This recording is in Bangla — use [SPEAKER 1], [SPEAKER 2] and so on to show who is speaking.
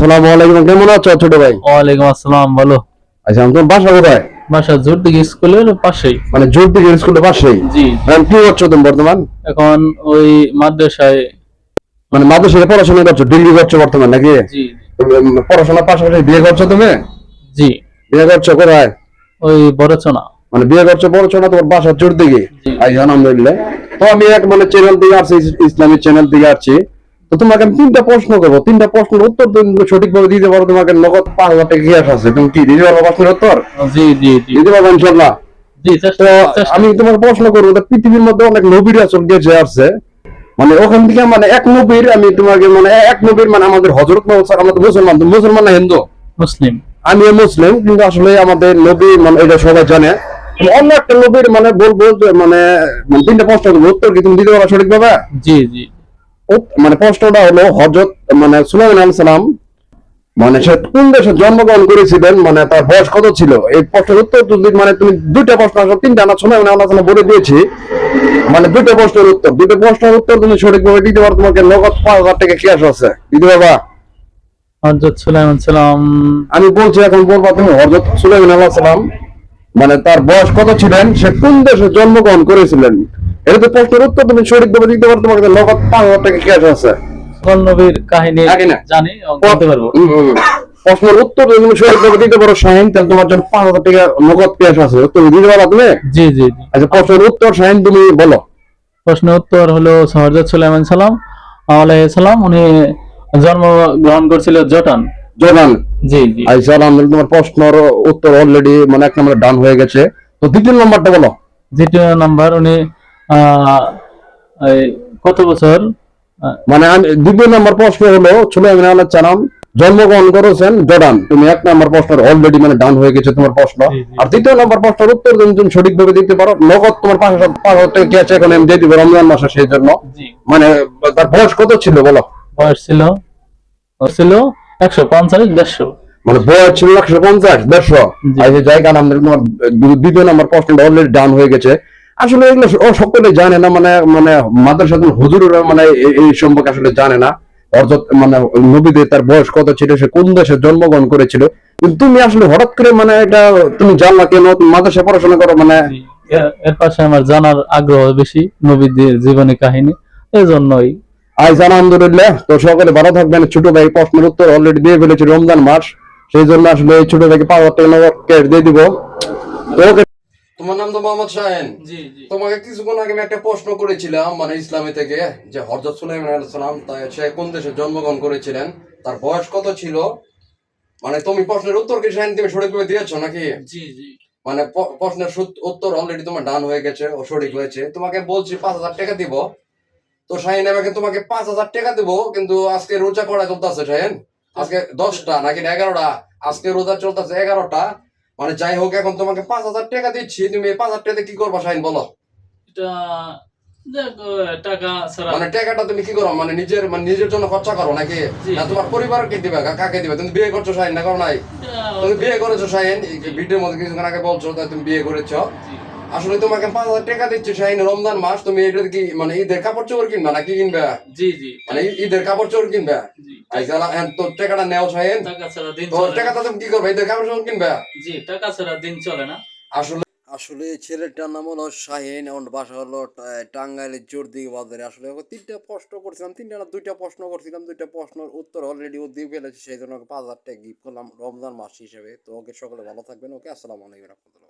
[SPEAKER 1] আসসালামু আলাইকুম কেমন আছো ছোট ভাই?
[SPEAKER 2] ওয়ালাইকুম আসসালাম বলো
[SPEAKER 1] আচ্ছা বাসা কোথায়?
[SPEAKER 2] বাসা স্কুলের পাশেই।
[SPEAKER 1] মানে স্কুলের পাশেই?
[SPEAKER 2] জি।
[SPEAKER 1] এখন কি করছ তুমি বর্তমান?
[SPEAKER 2] এখন ওই মাদ্রাসায়
[SPEAKER 1] মানে মাদ্রাসায় পড়াশোনা করছ ডিগ্রি করছ বর্তমান নাকি?
[SPEAKER 2] জি।
[SPEAKER 1] পড়াশোনার পাশাপাশি বিয়ে করছ তুমি?
[SPEAKER 2] জি।
[SPEAKER 1] বিয়ে করছ কোথায়?
[SPEAKER 2] ওই বড়চনা।
[SPEAKER 1] মানে বিয়ে করছ পড়ছো না তোমার বাসা জোর দিকে
[SPEAKER 2] জি।
[SPEAKER 1] আই আলহামদুলিল্লাহ। তো আমি এক মানে চ্যানেল থেকে আসছি ইসলামিক চ্যানেল থেকে আসছি। তো তোমাকে আমি তিনটা প্রশ্ন করব। তিনটা প্রশ্নের উত্তর তুমি সঠিকভাবে দিতে পারো তোমাকে নগদ পাঁচ হাজার টাকা গ্যাস আছে। তুমি কি দিতে পারব প্রশ্নের উত্তর?
[SPEAKER 2] জি জি জি।
[SPEAKER 1] দিতে পারব ইনশাল্লাহ? আমি তোমাকে প্রশ্ন করব পৃথিবীর মধ্যে অনেক নবীর আসল গেছে আসছে মানে ওখান থেকে মানে এক নবীর আমি তোমাকে মানে এক নবীর মানে আমাদের হজরত সাল্লাল্লাহু মুসলমান মুসলমান না হিন্দু?
[SPEAKER 2] মুসলিম।
[SPEAKER 1] আমি মুসলিম কিন্তু আসলে আমাদের নবী মানে এটা সবাই জানে। অন্য একটা নবীর মানে বলব যে মানে মানে তিনটা প্রশ্ন উত্তর কি তুমি দিতে পারো সঠিকভাবে?
[SPEAKER 2] জি জি।
[SPEAKER 1] মানে প্রশ্নটা হলো হজরত মানে সুলাইমান আলাইহিস সালাম মানে সে কোন দেশে জন্মগ্রহণ করেছিলেন মানে তার বয়স কত ছিল? এই প্রশ্নের উত্তর যদি মানে তুমি দুইটা প্রশ্ন আসো তিনটা না সুলাইমান আলাইহিস সালাম বলে দিয়েছি। মানে দুইটা প্রশ্নের উত্তর দুইটা প্রশ্নের উত্তর তুমি সঠিকভাবে দিতে পারো তোমাকে নগদ পাঁচ হাজার টাকা ক্যাশ আছে। দিতে পারবা?
[SPEAKER 2] হজরত সুলাইমান সালাম।
[SPEAKER 1] আমি বলছি এখন বলবা তুমি হজরত সুলাইমান আলাইহিস সালাম মানে তার বয়স কত ছিলেন সে কোন দেশে জন্মগ্রহণ করেছিলেন? এটা তো প্রশ্নের উত্তর তুমি সঠিকভাবে দিতে পারো নগদ পাঁচ হাজার টাকা ক্যাশ আছে।
[SPEAKER 2] নবীর কাহিনী
[SPEAKER 1] জানি।
[SPEAKER 2] বলতে পারব।
[SPEAKER 1] প্রশ্নের উত্তর তুমি সঠিকভাবে দিতে পারো শাহিন তাহলে তোমার জন্য পাঁচ হাজার টাকা নগদ ক্যাশ আছে। উত্তর দিতে পারো তুমি?
[SPEAKER 2] জি জি
[SPEAKER 1] আচ্ছা প্রশ্নের উত্তর শাহিন তুমি বলো।
[SPEAKER 2] প্রশ্নের উত্তর হলো সুলাইমান সালাম আলাইহিস সালাম উনি জন্ম গ্রহণ করছিল জটান
[SPEAKER 1] জোগান
[SPEAKER 2] জি জি।
[SPEAKER 1] আচ্ছা আলহামদুলিল্লাহ তোমার প্রশ্নের উত্তর অলরেডি মানে এক নম্বরে ডান হয়ে গেছে। তো দ্বিতীয় নম্বরটা বলো।
[SPEAKER 2] দ্বিতীয় নাম্বার উনি কত বছর?
[SPEAKER 1] মানে আমি দ্বিতীয় নম্বর প্রশ্ন হলো সুলাইমান আলাইহিস সালাম জন্মগ্রহণ করেছেন জর্ডান। তুমি এক নম্বর প্রশ্নের অলরেডি মানে ডান হয়ে গেছে তোমার প্রশ্ন। আর দ্বিতীয় নম্বর প্রশ্নের উত্তর যদি তুমি সঠিকভাবে দিতে পারো নগদ তোমার পাঁচ হাজার পাঁচ হাজার টাকা ক্যাশ এখন আমি দিয়ে দিব রমজান মাসে সেই জন্য। মানে তার বয়স কত ছিল বলো?
[SPEAKER 2] বয়স ছিল? ছিল একশো পঞ্চাশ দেড়শো।
[SPEAKER 1] মানে বয়স ছিল একশো পঞ্চাশ দেড়শো। আর যে জায়গা নাম তোমার দ্বিতীয় নম্বর প্রশ্নটা অলরেডি ডান হয়ে গেছে। আসলে এগুলো ও সকলে জানে না মানে মানে মাদ্রাসা হুজুরেরা মানে এই সম্পর্কে আসলে জানে না। অর্থাৎ মানে নবীদের তার বয়স কত ছিল সে কোন দেশে জন্মগ্রহণ করেছিল। কিন্তু তুমি আসলে হঠাৎ করে মানে এটা তুমি জানলা কেন? তুমি মাদ্রাসা পড়াশোনা করো মানে?
[SPEAKER 2] এর- পাশে আমার জানার আগ্রহ বেশি নবীদের জীবনী কাহিনী। এই জন্যই
[SPEAKER 1] আজ আলহামদুলিল্লাহ তো সকলে ভালো থাকবেন। ছোট ভাই প্রশ্নের উত্তর অলরেডি দিয়ে ফেলেছি রমজান মাস। সেই জন্য আসলে ছোট ভাইকে পাওয়ার টাকা নগদ দিয়ে দিব। তো তোমার নাম তো মোহাম্মদ শাহেন। তোমাকে কিছুক্ষণ আগে আমি একটা প্রশ্ন করেছিলাম মানে ইসলামী থেকে যে হরজত সুলাইমান আলাইহিস সালাম সে কোন দেশে জন্মগ্রহণ করেছিলেন তার বয়স কত ছিল? মানে তুমি প্রশ্নের উত্তর কি শাহিন তুমি সঠিকভাবে দিয়েছ নাকি? মানে প্রশ্নের উত্তর অলরেডি তোমার ডান হয়ে গেছে ও সঠিক হয়েছে। তোমাকে বলছি পাঁচ হাজার টাকা দিব। তো শাহিন আমাকে তোমাকে পাঁচ হাজার টাকা দিব কিন্তু আজকে রোজা করা চলতেছে শাহিন? আজকে দশটা নাকি এগারোটা? আজকে রোজা চলতেছে এগারোটা। মানে যাই হোক এখন তোমাকে পাঁচ হাজার টাকা দিচ্ছি তুমি এই পাঁচ হাজার টাকা কি করবা শাহিন বলো?
[SPEAKER 2] এটা টাকা ছাড়া
[SPEAKER 1] মানে টাকাটা তুমি কি করো মানে নিজের মানে নিজের জন্য খরচা করো নাকি? না তোমার পরিবারকে দিবে? কা- কাকে দিবে? তুমি বিয়ে করছ শাহিন না করো নাই? তুমি বিয়ে করেছ শাহিন ভিডিওর মধ্যে কিছুক্ষণ আগে বলছো তুমি বিয়ে করেছ। আসলে তোমাকে পাঁচ হাজার টাকা দিচ্ছে শাহিন রমজান মাস তুমি এটা কি মানে ঈদের কাপড় চোপড় কিনবা নাকি কিনবে?
[SPEAKER 2] জি জি।
[SPEAKER 1] মানে ঈদের কাপড় চোপড় কিনবে? আইসা তো টাকাটা নেও শাহিন।
[SPEAKER 2] টাকা ছাড়া দিন
[SPEAKER 1] তো
[SPEAKER 2] চলে না।
[SPEAKER 1] টাকাটা তুমি কি করবে ঈদের কাপড় চোপড় কিনবে?
[SPEAKER 2] জি টাকা ছাড়া দিন চলে না।
[SPEAKER 1] আসলে আসলে ছেলেটার নাম হলো শাহিন বাসা হলো টাঙ্গাইলের বাজারে। আসলে ওকে তিনটা প্রশ্ন করছিলাম তিনটা না দুইটা প্রশ্ন করছিলাম দুইটা প্রশ্নের উত্তর অলরেডি ও দিয়ে ফেলেছে সেই জন্য ওকে পাঁচ হাজার টাকা গিফট করলাম রমজান মাস হিসেবে। তো ওকে সকলে ভালো থাকবেন ওকে আসসালামু আলাইকুম রহমতুল্লাহ।